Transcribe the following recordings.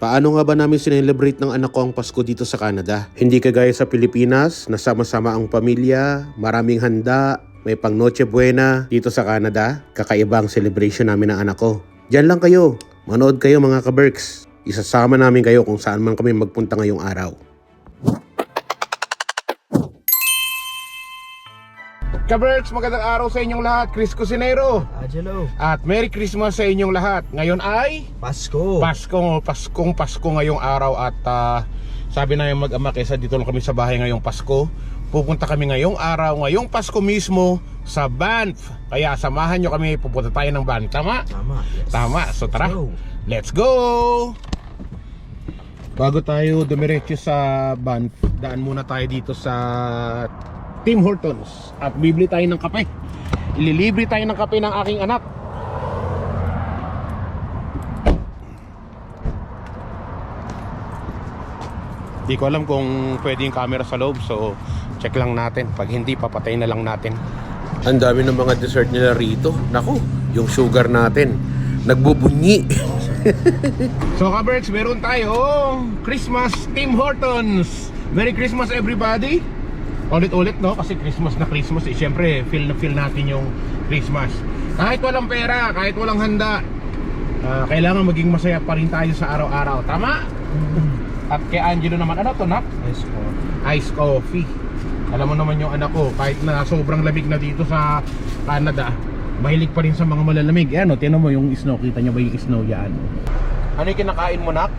Paano nga ba namin sinelebrate ng anak ko ang Pasko dito sa Canada? Hindi kagaya sa Pilipinas, na sama-sama ang pamilya, maraming handa, may pang Noche Buena. Dito sa Canada, kakaiba ang celebration namin ng anak ko. Diyan lang kayo, manood kayo mga kaberks. Isasama namin kayo kung saan man kami magpunta ngayong araw. Kaberks, magandang araw sa inyong lahat. Chris Cusinero. Angelo, At Merry Christmas sa inyong lahat. Ngayon ay Pasko. Pasko, Paskong Pasko ngayong araw at ah, sabi na yung mag-ama kesa dito lang kami sa bahay ngayong Pasko. Pupunta kami ngayong araw, ngayong Pasko mismo sa Banff. Kaya samahan nyo kami, pupunta tayo ng Banff. Tama? Tama, yes. Tama. So tara, go. let's go! Bago tayo dumiretso sa Banff, daan muna tayo dito sa Tim Hortons at bibili tayo ng kape. Ililibre tayo ng kape ng aking anak. Di ko alam kung pwede yung camera sa loob so check lang natin. Pag hindi, papatay na lang natin. Ang dami ng mga dessert nila rito. Naku, yung sugar natin. Nagbubunyi. so kaberks, meron tayo Christmas Tim Hortons. Merry Christmas everybody. Ulit-ulit no kasi Christmas na Christmas eh. Siyempre, feel na feel natin yung Christmas. Kahit walang pera, kahit walang handa, ah, kailangan maging masaya pa rin tayo sa araw-araw. Tama? At kay Angelo naman, ano to nak? Yes po. Ice coffee. Alam mo naman yung anak ko, kahit na sobrang lamig na dito sa Canada, mahilig pa rin sa mga malalamig. Yan o, tinan mo yung snow. Kita niyo ba yung snow yan? Ano yung kinakain mo, nak?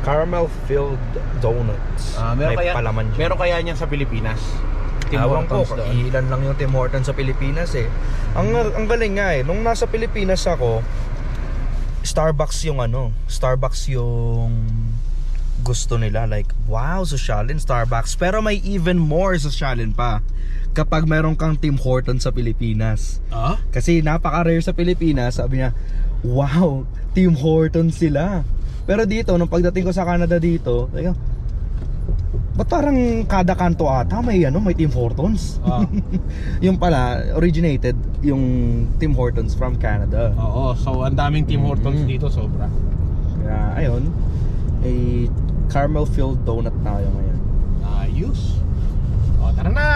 Caramel filled donuts. Ah, meron May kaya, palaman siya. meron kaya niyan sa Pilipinas? Tim Ewan ko, Hortons doon. ilan lang yung Tim Hortons sa Pilipinas eh. Ang ang galing nga eh, nung nasa Pilipinas ako, Starbucks yung ano, Starbucks yung gusto nila like wow sosyalin Starbucks pero may even more sosyalin pa kapag meron kang Tim Hortons sa Pilipinas Ah? Kasi napaka-rare sa Pilipinas, sabi niya, wow, Tim Hortons sila. Pero dito, nung pagdating ko sa Canada dito, ko, ba't parang kada kanto ata may, ano, may Tim Hortons? Ah. yung pala, originated yung Tim Hortons from Canada. Oo, so ang daming Tim Hortons Mm. dito, sobra. Kaya, ayun, a caramel filled donut tayo ngayon. Ayos. O, tara na!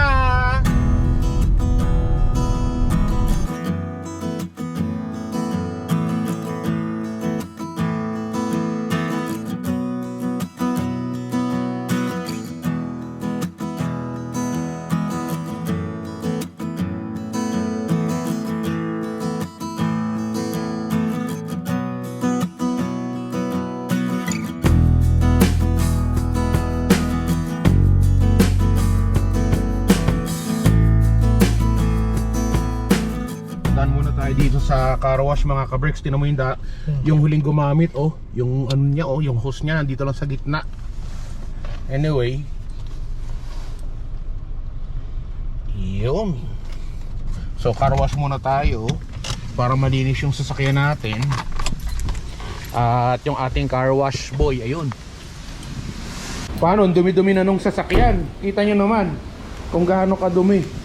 Sa car wash mga kabricks. Tinan mo yung, da, yung huling gumamit oh. Yung ano niya oh, yung hose niya nandito lang sa gitna. Anyway. Yun. So car wash muna tayo para malinis yung sasakyan natin. At yung ating car wash boy, ayun. Paano? Dumi-dumi na nung sasakyan. Kita nyo naman kung gaano kadumi.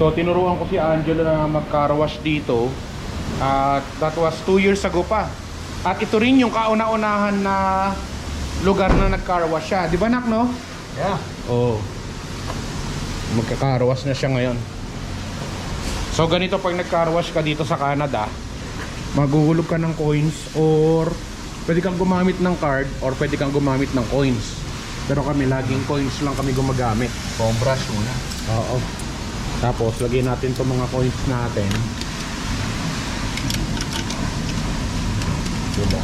So tinuruan ko si Angelo na mag-car wash dito At that was 2 years ago pa At ito rin yung kauna-unahan na lugar na nag-car wash siya Di ba nak no? Yeah. Oo Magka-car wash na siya ngayon So ganito pag nag-car wash ka dito sa Canada Maguhulog ka ng coins or Pwede kang gumamit ng card or pwede kang gumamit ng coins Pero kami laging coins lang kami gumagamit brush muna. Oo. Tapos lagyan natin 'tong mga coins natin. Diba?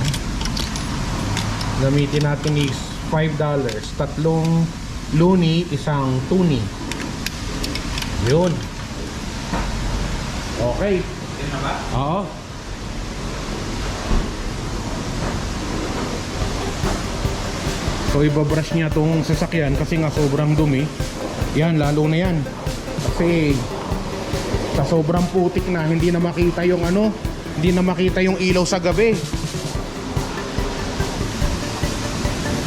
Gamitin natin is $5. Tatlong luni, isang tuni. Yun. Okay. Okay na ba? Oo. So ibabrush niya tong sasakyan kasi nga sobrang dumi. Yan, lalo na yan. Kasi sa sobrang putik na hindi na makita yung ano, hindi na makita yung ilaw sa gabi.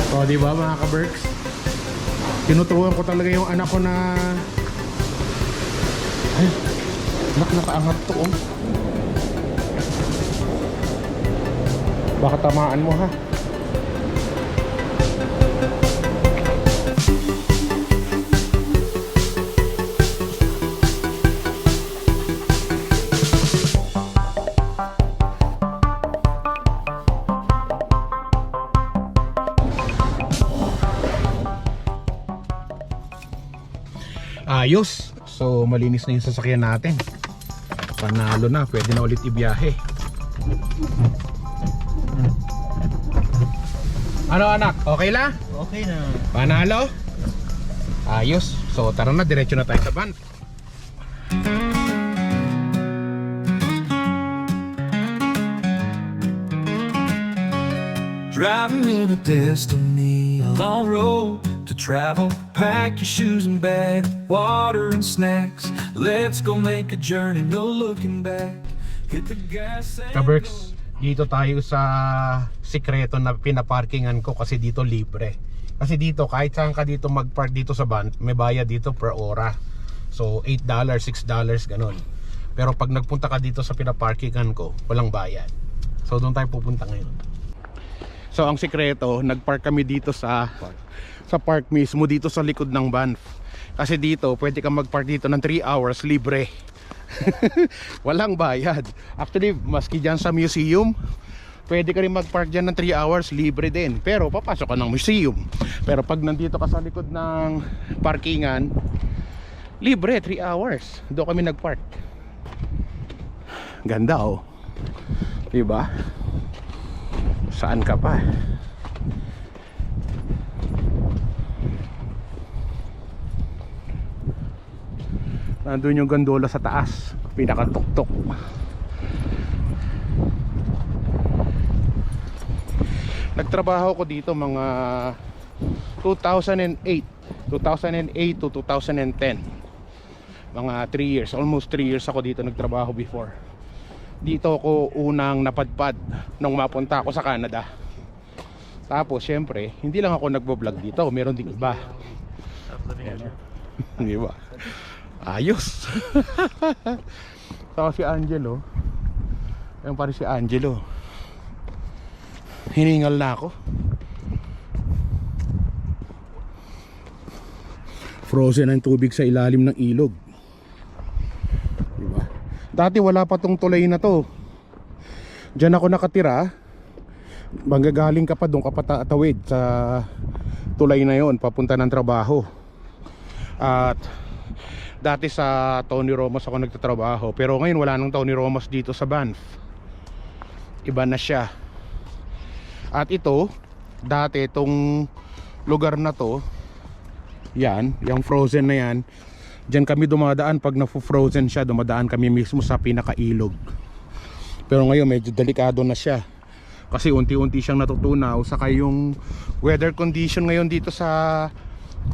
O, di mga ka-Berks? Tinuturuan ko talaga yung anak ko na ay, nak nakaangat to oh. Baka tamaan mo ha. Ayos. So malinis na yung sasakyan natin. Panalo na, pwede na ulit ibiyahe. Ano anak, okay la? Okay na. Panalo? Ayos. So tara na, diretso na tayo sa van. Driving in a destiny, a long road to travel. Pack your shoes and bag, water and snacks. Let's go make a journey, no looking back. Hit the gas and Kaberks, dito tayo sa sikreto na pinaparkingan ko kasi dito libre. Kasi dito, kahit saan ka dito magpark dito sa van, may bayad dito per ora. So, $8, $6, ganun. Pero pag nagpunta ka dito sa pinaparkingan ko, walang bayad. So, doon tayo pupunta ngayon. So, ang sikreto, nagpark kami dito sa sa park mismo dito sa likod ng van. Kasi dito, pwede ka magpark dito ng 3 hours libre. Walang bayad. Actually, maski dyan sa museum, pwede ka rin mag-park dyan ng 3 hours, libre din. Pero papasok ka ng museum. Pero pag nandito ka sa likod ng parkingan, libre, 3 hours. Doon kami nag-park. Ganda oh. Diba? Saan ka pa? Nandun yung gondola sa taas. Pinakatuktok Nagtrabaho ko dito mga 2008 2008 to 2010 Mga 3 years Almost 3 years ako dito nagtrabaho before. Dito ako unang napadpad Nung mapunta ako sa Canada. Tapos syempre Hindi lang ako nagbo-vlog dito Meron din iba. Di ba? Ayos. Saka si Angelo. Yan pare si Angelo. Hiningal na ako. Frozen ang tubig sa ilalim ng ilog. Diba? Dati wala pa tong tulay na to. Diyan ako nakatira. Manggagaling ka pa doon ka pa tatawid sa tulay na yon papunta ng trabaho. At dati sa Tony Romas ako nagtatrabaho pero ngayon wala nang Tony Romas dito sa Banff. Iba na siya. At ito dati itong lugar na to yan, yung frozen na yan dyan kami dumadaan. Pag na-frozen siya dumadaan kami mismo sa pinakailog. Pero ngayon medyo delikado na siya. Kasi unti-unti siyang natutunaw. Saka yung weather condition ngayon dito sa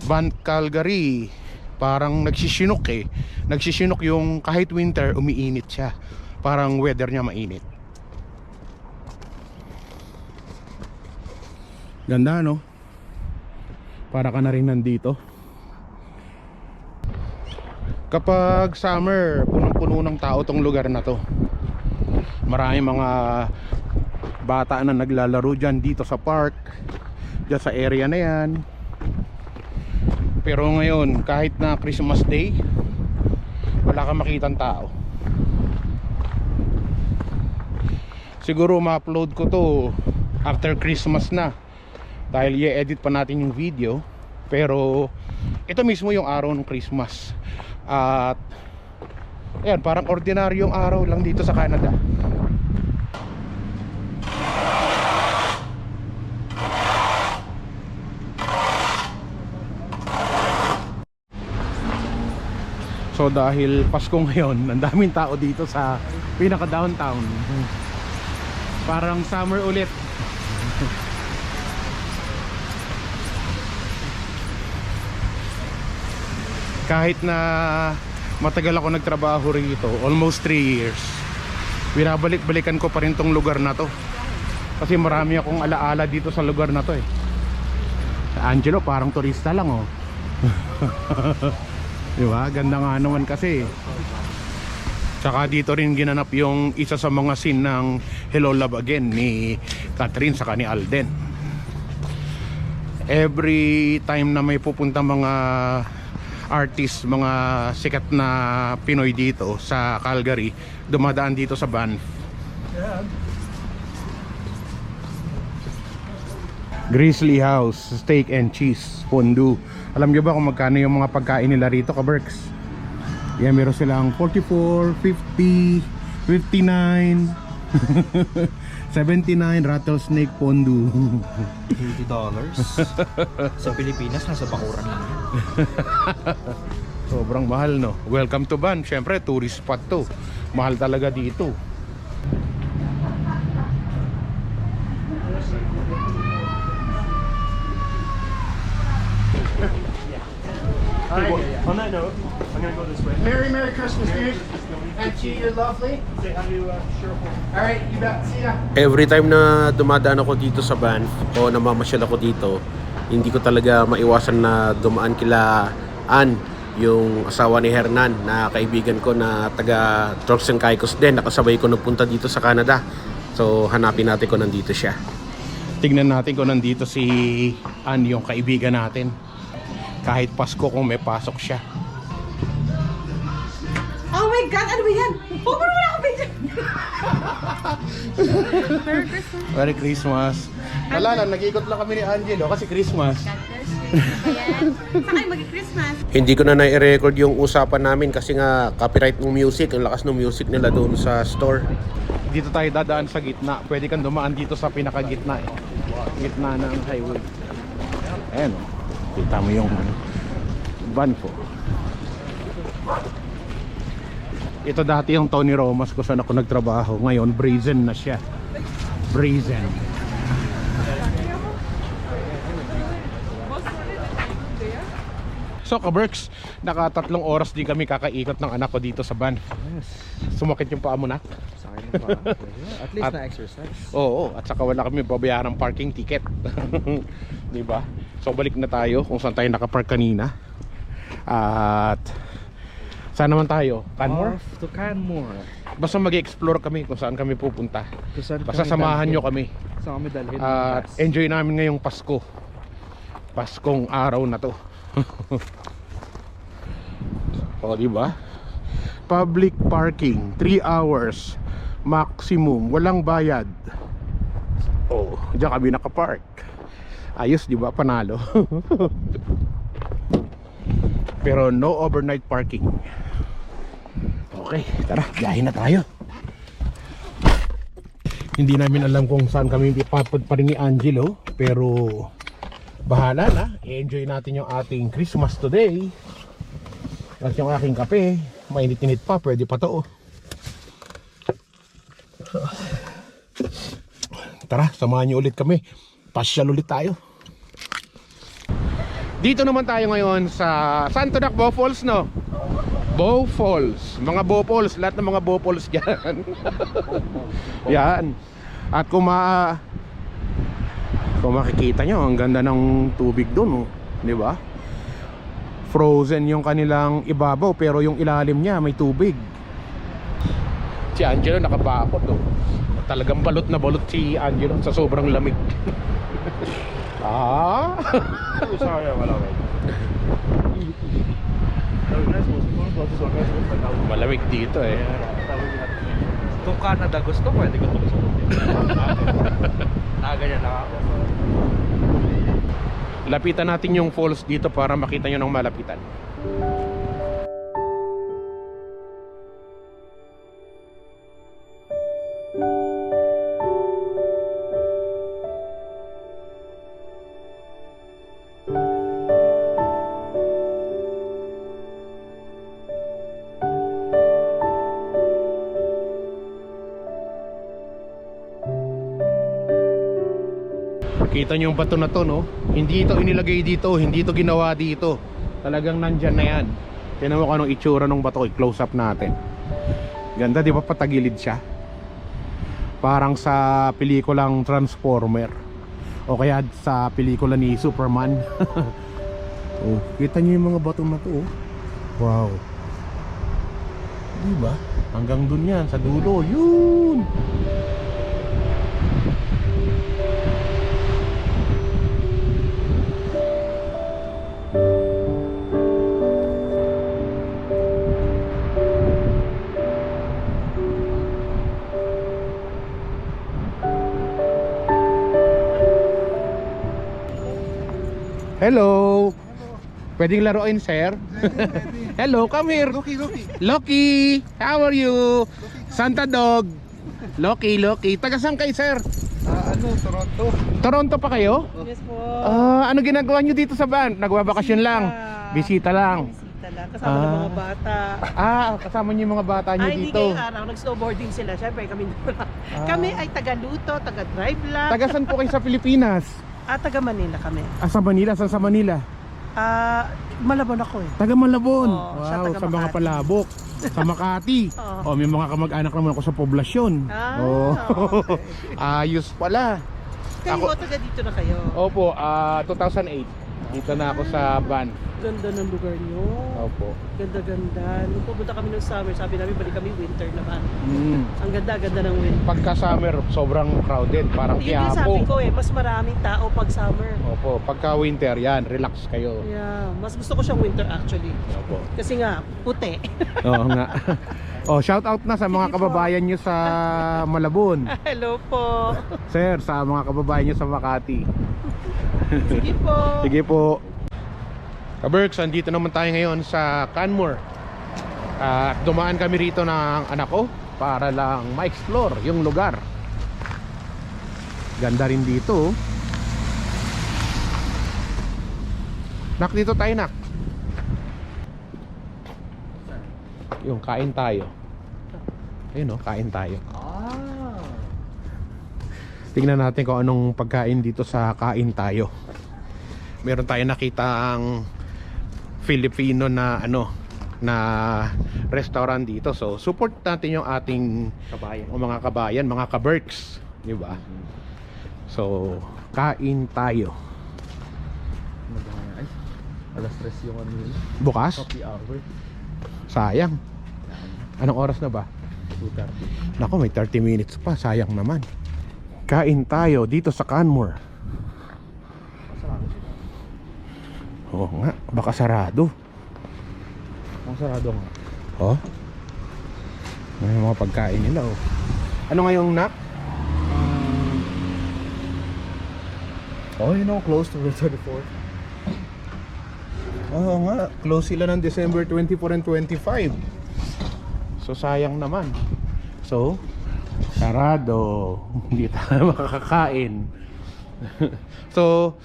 Van Calgary parang nagsisinok eh. Nagsisinok yung kahit winter umiinit siya. Parang weather niya mainit. Ganda no? Para ka na rin nandito. Kapag summer punong-puno ng tao tong lugar na to. Marami mga bata na naglalaro dyan dito sa park dyan sa area na yan pero ngayon kahit na Christmas Day wala kang makitang tao. Siguro ma-upload ko to after Christmas na. Dahil i-edit pa natin yung video. Pero ito mismo yung araw ng Christmas. At ayan parang ordinaryong araw lang dito sa Canada So dahil Pasko ngayon, ang daming tao dito sa pinaka downtown. Parang summer ulit. Kahit na matagal ako nagtrabaho rito, almost 3 years. Binabalik-balikan ko pa rin tong lugar na to. Kasi marami akong alaala dito sa lugar na to eh. Angelo parang turista lang oh. Di ba? Ganda nga naman kasi. Tsaka dito rin ginanap yung isa sa mga scene ng Hello Love Again ni Catherine sa ni Alden. Every time na may pupunta mga artist, mga sikat na Pinoy dito sa Calgary, dumadaan dito sa Banff. Grizzly House, steak and cheese, fondue. Alam niyo ba kung magkano yung mga pagkain nila rito, kaberks? Yan, meron silang 44, 50, 59, 79 rattlesnake fondue. $80 dollars. sa Pilipinas, nasa bakuran lang. Sobrang mahal, no? Welcome to Ban. Siyempre, tourist spot to. Mahal talaga dito. On that note, I'm gonna go this way. Merry, Merry Christmas, dude. And to you, you're lovely. Say hi to uh, Cheryl. All right, you bet. See ya. Every time na dumadaan ako dito sa Banff o namamasyal ako dito, hindi ko talaga maiwasan na dumaan kila Ann, yung asawa ni Hernan na kaibigan ko na taga Turks and Caicos din. Nakasabay ko nagpunta dito sa Canada. So hanapin natin kung nandito siya. Tignan natin kung nandito si Ann, yung kaibigan natin. Kahit Pasko kung may pasok siya. Oh my God! Ano ba yan? Oh, wala wala akong picture! Merry Christmas! Merry Christmas. Wala lang, nag-ikot lang kami ni Angelo kasi Christmas. Saan kayo mag-Christmas? Hindi ko na na-record yung usapan namin kasi nga copyright ng music, ang lakas ng music nila doon sa store. Dito tayo dadaan sa gitna. Pwede kang dumaan dito sa pinakagitna eh. Gitna ng highway. Ayan o. Kita mo yung van po. Ito dati yung Tony Romas kung saan ako nagtrabaho. Ngayon, Brazen na siya. Brazen. So kaberks, nakatatlong oras din kami kakaikot ng anak ko dito sa van. Sumakit yung paa mo na. At least At- na-exercise. Oo, at saka wala kami babayaran ng parking ticket. 'Di ba? So balik na tayo kung saan tayo nakapark kanina. At saan naman tayo? Canmore? Off to Canmore. Basta mag-explore kami kung saan kami pupunta. Kung saan Basta kami samahan dalhin. nyo kami. Saan kami dalhin. At enjoy namin ngayong Pasko. Paskong araw na to. o, di ba? Public parking, 3 hours maximum, walang bayad. Oh, diyan kami nakapark. Ayos, di ba? Panalo. Pero no overnight parking. Okay, tara, biyahe na tayo. Hindi namin alam kung saan kami ipapad pa rin ni Angelo Pero bahala na I-enjoy natin yung ating Christmas today At yung aking kape Mainit-init pa, pwede pa to oh. Tara, samahan niyo ulit kami Pasyal ulit tayo. Dito naman tayo ngayon sa Santo Nakbo Falls no? Bow Falls. Mga Bow Falls, lahat ng mga Bow Falls dyan. Yan. At kung ma Kung makikita nyo Ang ganda ng tubig dun oh. Di ba? Frozen yung kanilang ibabaw Pero yung ilalim niya may tubig. Si Angelo nakabakot oh. Talagang balot na balot si Angelo Sa sobrang lamig Ah Sorry, wala ko. Malamig dito eh Kung Canada gusto, pwede ko ito Nakaganyan lang ako. Lapitan natin yung falls dito para makita nyo ng malapitan. Kita nyo yung bato na to, no? Hindi ito inilagay dito, hindi ito ginawa dito. Talagang nandyan na yan. Tignan mo kung anong itsura ng bato, i-close up natin. Ganda, di ba patagilid siya? Parang sa pelikulang Transformer. O kaya sa pelikula ni Superman. oh, kita nyo yung mga bato na to, oh. Wow. Di ba? Hanggang dun yan, sa dulo. Yun! Hello. Pwedeng laruin, sir? Hello, come here. Loki, Loki. Loki, how are you? Santa Dog. Loki, Loki. Taga saan kayo, sir? ano, Toronto. Toronto pa kayo? Yes po. Ah, ano ginagawa nyo dito sa van? Nagbabakasyon lang. Bisita lang. Bisita lang. Kasama ng Ah. mga bata. Ah, kasama yung mga bata nyo Ay, hindi dito. ngayong araw. Nag-snowboarding sila. Siyempre, kami Kami ay taga-luto, taga-drive lang. Taga saan po kayo sa Pilipinas? Ah, taga Manila kami. Ah, sa Manila? Saan sa Manila? Ah, Malabon ako eh. Taga Malabon. Oo, siya wow, taga sa mga Makati. palabok. sa Makati. Oo. Oh, may mga kamag-anak naman ako sa poblasyon. Ah, oh. okay. Ayos pala. Kayo, Ako- taga dito na kayo. Opo, ah 2008. Dito na ako sa van. Ganda ng lugar nyo. Opo. Ganda-ganda. Nung pumunta kami ng summer, sabi namin balik kami winter naman. Mm. Ang ganda-ganda ng winter. Pagka summer, sobrang crowded. Parang Yun yung sabi ko eh, mas maraming tao pag summer. Opo, pagka winter, yan, relax kayo. Yeah, mas gusto ko siyang winter actually. Opo. Kasi nga, puti. Oo nga. oh, shout out na sa mga Sige po. kababayan nyo sa Malabon. Hello po. Sir, sa mga kababayan nyo sa Makati. Sige po. Sige po. Kaberks, andito naman tayo ngayon sa Canmore. At dumaan kami rito ng anak ko para lang ma-explore yung lugar. Ganda rin dito. oh. Nak, dito tayo nak. Yung kain tayo. Ayun oh, kain tayo. Tingnan natin kung anong pagkain dito sa kain tayo. Meron tayo nakita ang Filipino na ano na restaurant dito. So support natin yung ating kabayan, o mga kabayan, mga kaberks, di ba? So kain tayo. Alas 3 yung ano yun. Bukas? hour. Sayang. Anong oras na ba? 2.30. Nako, may 30 minutes pa. Sayang naman. Kain tayo dito sa Canmore. Oo nga, baka sarado. Ang sarado nga. Oh. May mga pagkain nila oh. Ano ngayong nak? Oh, you know, close to the 34th. Oo nga, close sila ng December 24 and 25. So sayang naman. So, sarado. Hindi tayo makakakain. so,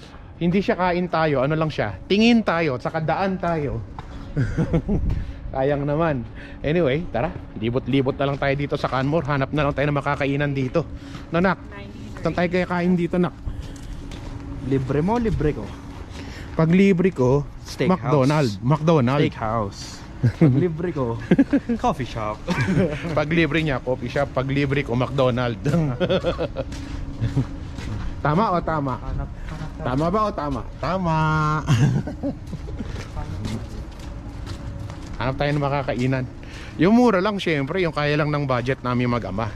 hindi siya kain tayo, ano lang siya? Tingin tayo, saka daan tayo. Sayang naman. Anyway, tara, libot-libot na lang tayo dito sa Canmore. Hanap na lang tayo ng makakainan dito. No, nak? Saan tayo kaya kain dito, nak? Libre mo, libre ko. Pag libre ko, Steakhouse. McDonald. McDonald. Steakhouse. Pag libre ko, coffee shop. Pag libre niya, coffee shop. Pag libre ko, McDonald. tama o tama? Tama ba o tama? Tama. Hanap tayo ng makakainan. Yung mura lang, syempre, yung kaya lang ng budget namin mag-ama.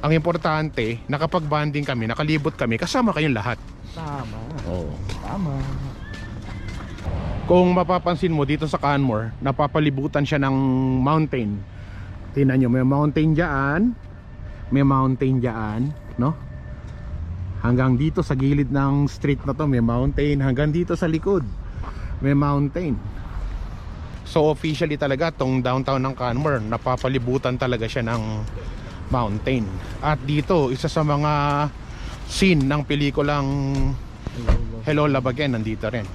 Ang importante, nakapag-banding kami, nakalibot kami, kasama kayong lahat. Tama. Oo. Tama. Kung mapapansin mo dito sa Canmore, napapalibutan siya ng mountain. Tingnan nyo, may mountain dyan. May mountain dyan, no? Hanggang dito sa gilid ng street na to, may mountain. Hanggang dito sa likod, may mountain. So officially talaga, tong downtown ng Canmore, napapalibutan talaga siya ng mountain. At dito, isa sa mga scene ng pelikulang Hello Love Again, nandito rin.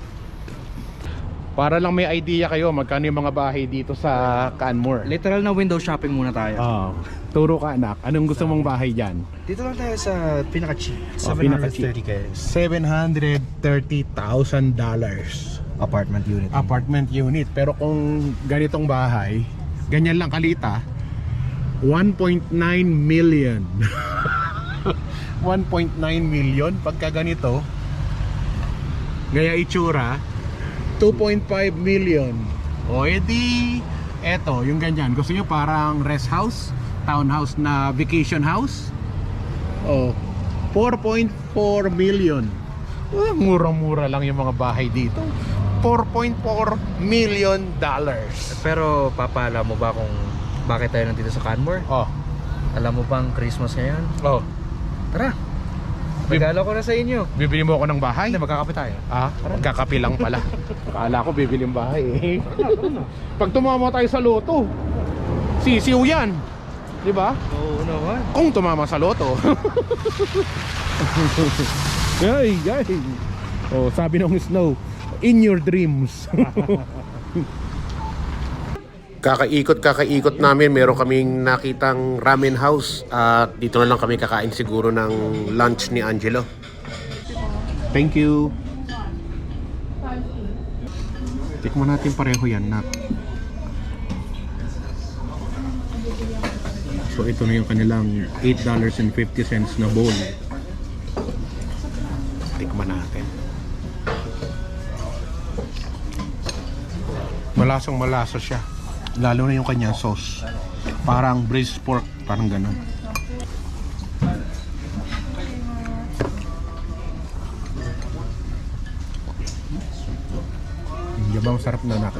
Para lang may idea kayo magkano yung mga bahay dito sa Canmore. Literal na window shopping muna tayo. Oh, turo ka anak. Anong gusto mong bahay dyan? Dito lang tayo sa pinaka-cheap. Oh, pinaka-cheap. 730k. $730,000 dollars Apartment unit. apartment unit. Pero kung ganitong bahay, ganyan lang kalita, 1.9 million. 1.9 million pagka ganito. Gaya itsura, 2.5 million. O edi, eto, yung ganyan. Gusto nyo parang rest house, townhouse na vacation house? O, 4.4 million. Ah, murang-mura lang yung mga bahay dito. 4.4 million dollars. Pero papala mo ba kung bakit tayo nandito sa Canmore? Oh, Alam mo bang Christmas ngayon? oh. Tara. Regalo ko na sa inyo. Bibili mo ako ng bahay? Hindi, magkakape tayo. Ah, magkakapi lang pala. Akala ko bibili ng bahay eh. Pag tumama tayo sa loto, sisiw yan. Di ba? Oo naman. Kung tumama sa loto. ay, ay. Oh, sabi ng Snow, in your dreams. Kakaikot kakaikot namin, meron kaming nakitang ramen house at dito na lang kami kakain siguro ng lunch ni Angelo. Thank you. Tikman natin pareho yan, Nak. So ito na yung kanilang $8.50 na bowl. Tikman natin. Malasang malasa siya. Lalo na yung kanyang sauce. Parang braised pork, parang ganun. Hindi ba masarap na nak?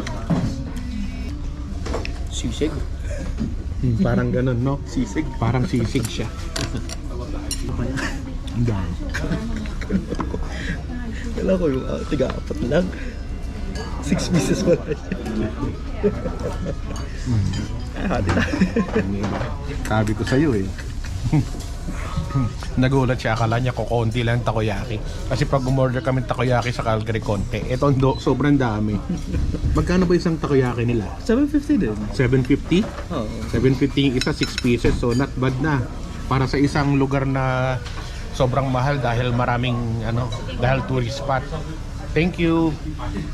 Sisig. Hmm, parang ganun, no? Sisig. Parang sisig siya. Ang dami. Kala ko yung uh, tiga-apat lang. Six pieces wala siya. Ah, hati na. Sabi ko sa'yo eh. Nagulat siya, akala niya ko konti lang takoyaki. Kasi pag umorder kami ng takoyaki sa Calgary konti, ito do, sobrang dami. Magkano ba isang takoyaki nila? 750 din. 750? Oo. 750 yung isa, 6 pieces. So not bad na. Para sa isang lugar na sobrang mahal dahil maraming ano, dahil tourist spot. Thank you.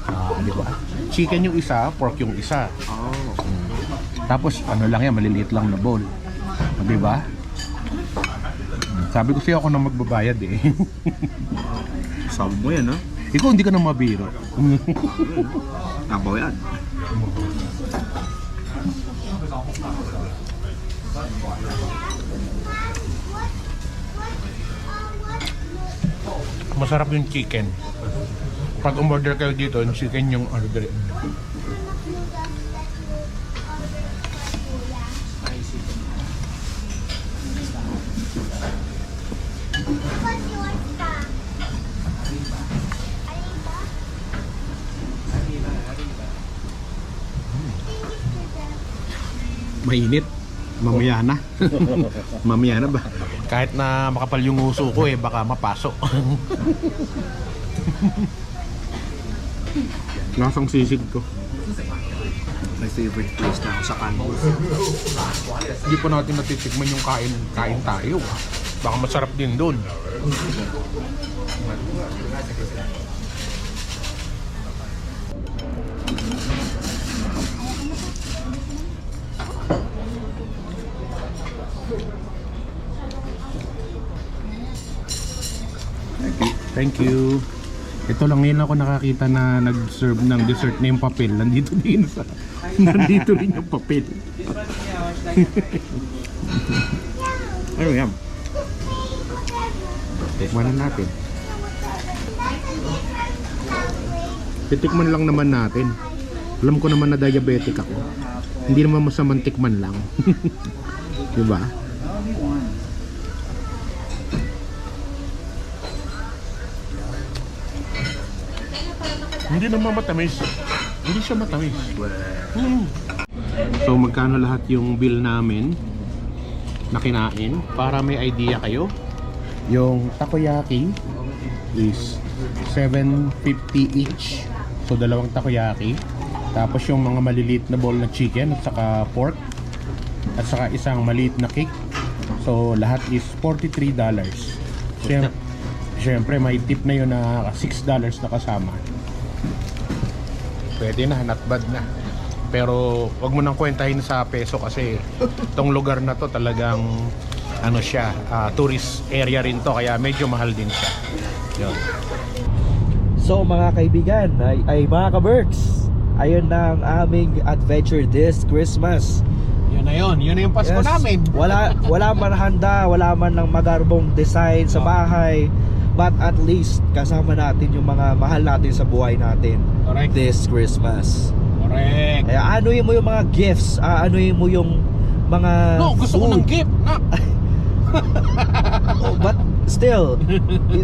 Ah, di ba? Chicken yung isa, pork yung isa. Oh. Tapos ano lang yan, maliliit lang na bowl. Di ba? Sabi ko sa'yo ako na magbabayad eh. Sabi mo yan, ha? Ikaw hindi ka na mabiro. Nabaw yan. Masarap yung chicken. Pag umorder kayo dito, yung chicken yung order. Mainit. Mamaya na. Mamaya na ba? Kahit na makapal yung uso ko eh, baka mapasok. Lasang sisig ko. My favorite place na ako sa Canmore. Hindi pa natin natitikman yung kain, kain tayo. Baka masarap din doon. Thank you. Ito lang ngayon ako nakakita na nag-serve ng dessert na yung papel. Nandito din sa... Nandito rin yung papel. Ano yan? Tikman na natin. Titikman lang naman natin. Alam ko naman na diabetic ako. Hindi naman masamang tikman lang. diba? Hindi naman matamis. Hindi siya matamis. So magkano lahat yung bill namin na kinain para may idea kayo? Yung takoyaki is 750 each. So dalawang takoyaki. Tapos yung mga maliliit na bowl na chicken at saka pork at saka isang maliit na cake. So lahat is $43. Siyempre, Siyempre may tip na yun na $6 na kasama. Pwede na, not bad na. Pero wag mo nang kwentahin sa peso kasi tong lugar na to talagang ano siya, ah, tourist area rin to kaya medyo mahal din siya. Yun. So mga kaibigan, ay, ay mga ka-Berks, ayun na ang aming adventure this Christmas. Yun na yun, yun na yung Pasko Yes. namin. Wala wala man handa, wala man ng magarbong design sa bahay. But at least kasama natin yung mga mahal natin sa buhay natin Correct. this Christmas. Correct. Kaya anuin mo yung mga gifts, ah, anuin mo yung mga No, gusto ko food. ng gift. Nak. Oh, but still,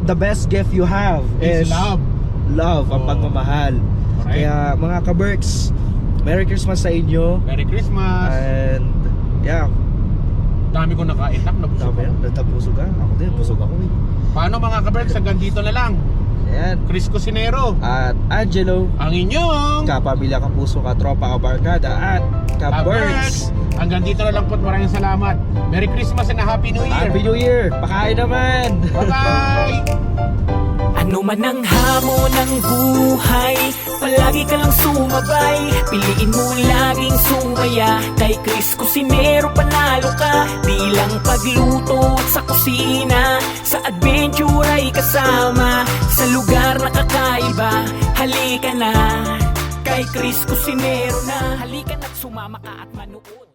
the best gift you have is, Is love. Love, ang Oh. pagmamahal. Correct. Kaya mga ka-Berks, Merry Christmas sa inyo. Merry Christmas! And yeah, Dami ko nakaitak, nabusog dami ako. yan. Nagtabusog ka. Ako din, busog ako eh. Paano mga kaberks, hanggang dito na lang. Ayan. Chris Cusinero, At Angelo, ang inyong kapamilya ka puso ka, tropa ka barkada, at ka-Berks. Hanggang dito na lang po at maraming salamat. Merry Christmas and a Happy New Year! Happy New Year! Pakain naman! Bye-bye! Ano man ang hamon ng buhay Palagi ka lang sumabay. Piliin mo laging sumaya Kay Chris Cusinero panalo ka. Di lang pagluto at sa kusina Sa adventure ay kasama. Sa lugar na kakaiba Halika na. Kay Chris Cusinero na Halika na't sumama ka at manood